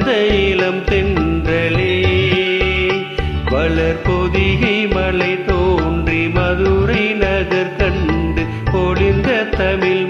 நடந்த இளம் தென்றலே. வளர் பொதிகை மலை தோன்றி மதுரை நகர் கண்டு பொழிந்த தமிழ்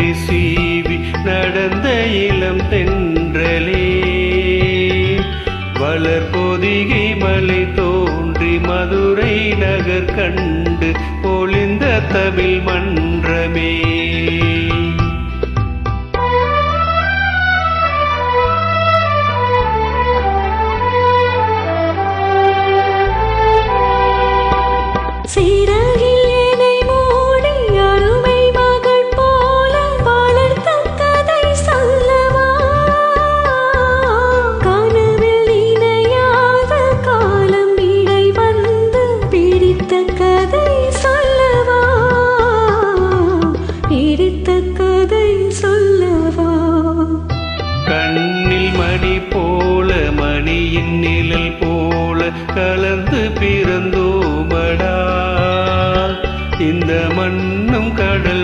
கொடியில் சீவி நடந்த இளம் தென்றலே. வளர் பொதிகை மலை தோன்றி மதுரை நகர் கண்டு பொழிந்த மணியின் நிழல் போல கலந்து பிறந்தோமடா. இந்த மண்ணும் கடல்